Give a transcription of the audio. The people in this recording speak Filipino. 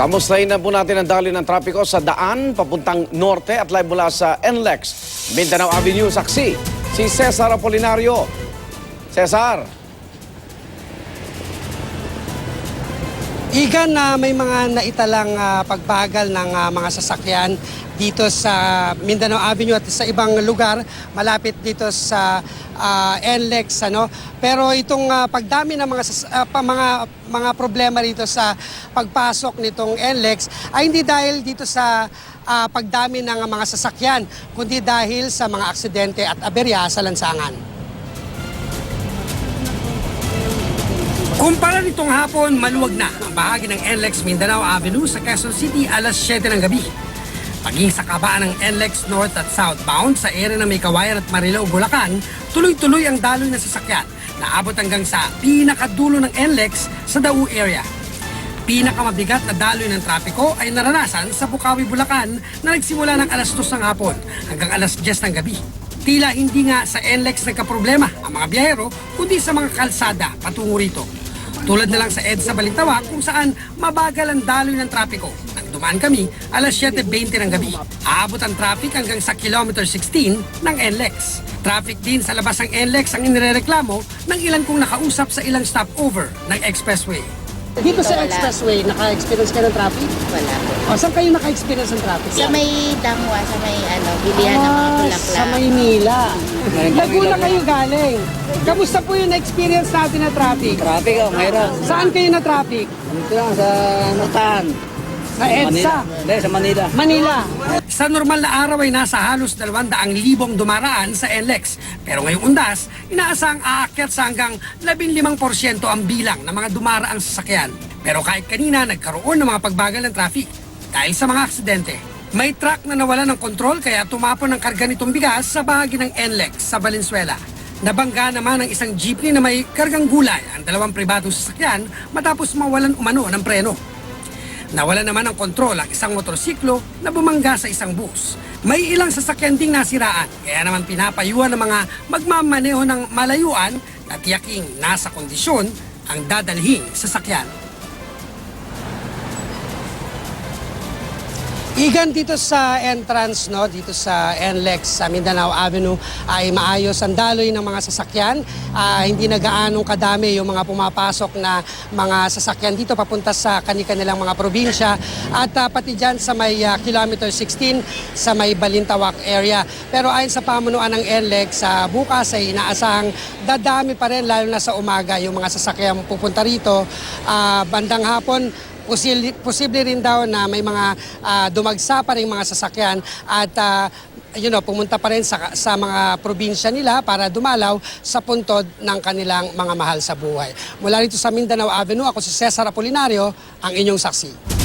Kamustahin na po natin ang daloy ng trapiko sa daan papuntang norte at live mula sa NLEX, Mindanao Avenue, Saksi. Si Cesar Apolinario. Cesar. Igan na may mga naitalang ah, pagbagal ng ah, mga sasakyan dito sa Mindanao Avenue at sa ibang lugar malapit dito sa ah, NLEX ano pero itong ah, pagdami ng mga ah, pa- mga mga problema dito sa pagpasok nitong NLEX ay hindi dahil dito sa ah, pagdami ng mga sasakyan kundi dahil sa mga aksidente at aberya sa lansangan. Kumpara nitong hapon, maluwag na ang bahagi ng NLEX Mindanao Avenue sa Quezon City alas 7 ng gabi. Paging sa kabaan ng NLEX North at Southbound sa area ng May at Marilao, Bulacan, tuloy-tuloy ang daloy ng sasakyan na abot hanggang sa pinakadulo ng NLEX sa Dau area. Pinakamabigat na daloy ng trapiko ay naranasan sa Bukawi, Bulacan na nagsimula ng alas 2 ng hapon hanggang alas 10 ng gabi. Tila hindi nga sa NLEX nagkaproblema ang mga biyahero kundi sa mga kalsada patungo rito. Tulad na lang sa EDSA Balintawak kung saan mabagal ang daloy ng trapiko. Nang dumaan kami, alas 7.20 ng gabi. Aabot ang traffic hanggang sa kilometer 16 ng NLEX. Traffic din sa labas ng NLEX ang inireklamo ng ilan kong nakausap sa ilang stopover ng expressway. Dito sa Wala. expressway, naka-experience ka ng traffic? Wala po. O, saan kayo naka-experience ng traffic? Sa may dangwa, sa may ano, bilihan ng mga Ah, bulaklak. Sa Maynila. Laguna kayo galing. Kamusta po yung experience natin na traffic? Traffic oh, mayroon. Saan kayo na traffic? Dito lang sa Nutan. Sa EDSA, Hindi, sa Manila. Manila. Sa normal na araw ay nasa halos 200,000 dumaraan sa NLEX. Pero ngayong undas, inaasang aakyat sa hanggang 15% ang bilang ng mga dumaraang sasakyan. Pero kahit kanina nagkaroon ng mga pagbagal ng traffic dahil sa mga aksidente. May truck na nawala ng kontrol kaya tumapon ang karga nitong bigas sa bahagi ng NLEX sa Valenzuela. Nabangga naman ang isang jeepney na may kargang gulay ang dalawang pribadong sasakyan matapos mawalan umano ng preno. Nawala naman ng kontrol ang isang motorsiklo na bumangga sa isang bus. May ilang sasakyan ding nasiraan, kaya naman pinapayuhan ng mga magmamaneho ng malayuan na tiyaking nasa kondisyon ang dadalhing sasakyan. Igan dito sa entrance, no, dito sa NLEX sa Mindanao Avenue ay maayos ang daloy ng mga sasakyan. Ah, hindi na gaanong kadami yung mga pumapasok na mga sasakyan dito papunta sa kani-kanilang mga probinsya at ah, pati dyan sa may ah, kilometer 16 sa may Balintawak area. Pero ayon sa pamunuan ng NLEX, sa bukas ay inaasahang dadami pa rin lalo na sa umaga yung mga sasakyan pupunta rito. Ah, bandang hapon Posible, posible rin daw na may mga ah, dumagsa pa rin mga sasakyan at ah, you know, pumunta pa rin sa, sa mga probinsya nila para dumalaw sa puntod ng kanilang mga mahal sa buhay. Mula rito sa Mindanao Avenue, ako si Cesar Apolinario, ang inyong saksi.